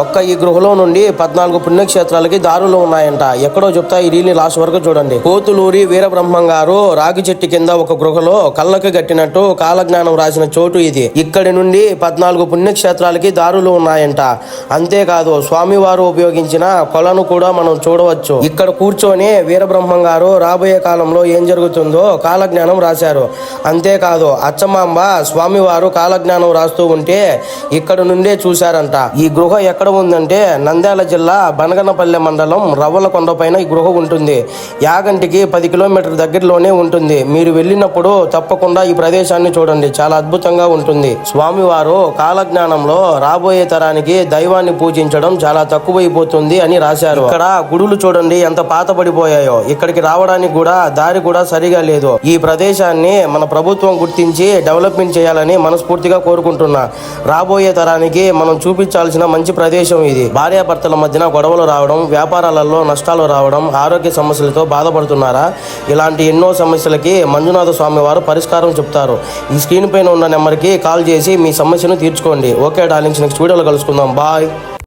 ఒక్క ఈ గృహలో నుండి పద్నాలుగు పుణ్యక్షేత్రాలకి దారులు ఉన్నాయంట. ఎక్కడో చెప్తా ఈ రీల్ని లాస్ట్ వరకు చూడండి. కోతులూరి వీరబ్రహ్మం గారు రాగి చెట్టు కింద ఒక గృహలో కళ్ళకి కట్టినట్టు కాలజ్ఞానం రాసిన చోటు ఇది. ఇక్కడి నుండి పద్నాలుగు పుణ్యక్షేత్రాలకి దారులు ఉన్నాయంట. అంతేకాదు స్వామివారు ఉపయోగించిన కొలను కూడా మనం చూడవచ్చు. ఇక్కడ కూర్చొని వీరబ్రహ్మం గారు రాబోయే కాలంలో ఏం జరుగుతుందో కాలజ్ఞానం రాశారు. అంతేకాదు అచ్చమాంబ స్వామివారు కాలజ్ఞానం రాస్తూ ఉంటే ఇక్కడ నుండే చూశారంట. ఈ గృహ ఎక్కడ ఎక్కడ ఉందంటే నంద్యాల జిల్లా బనగనపల్లె మండలం రవ్వలకొండపైన ఈ గృహ ఉంటుంది. యాగంటికి పది కిలోమీటర్ దగ్గరలోనే ఉంటుంది. మీరు వెళ్ళినప్పుడు తప్పకుండా ఈ ప్రదేశాన్ని చూడండి. చాలా అద్భుతంగా ఉంటుంది. స్వామివారు కాలజ్ఞానంలో రాబోయే తరానికి దైవాన్ని పూజించడం చాలా తక్కువైపోతుంది అని రాశారు. ఇక్కడ గుడులు చూడండి ఎంత పాతబడిపోయాయో. ఇక్కడికి రావడానికి కూడా దారి కూడా సరిగా లేదు. ఈ ప్రదేశాన్ని మన ప్రభుత్వం గుర్తించి డెవలప్మెంట్ చేయాలని మనస్ఫూర్తిగా కోరుకుంటున్నా. రాబోయే తరానికి మనం చూపించాల్సిన మంచి ప్రదేశం ఇది. భార్యాభర్తల మధ్యన గొడవలు రావడం వ్యాపారాలలో నష్టాలు రావడం ఆరోగ్య సమస్యలతో బాధపడుతున్నారా? ఇలాంటి ఎన్నో సమస్యలకి మంజునాథ స్వామి వారు పరిష్కారం చెప్తారు. ఈ స్క్రీన్ పైన ఉన్న నెంబర్కి కాల్ చేసి మీ సమస్యను తీర్చుకోండి. ఓకే డార్లింగ్స్ నెక్స్ట్ వీడియోలో కలుసుకుందాం. బాయ్.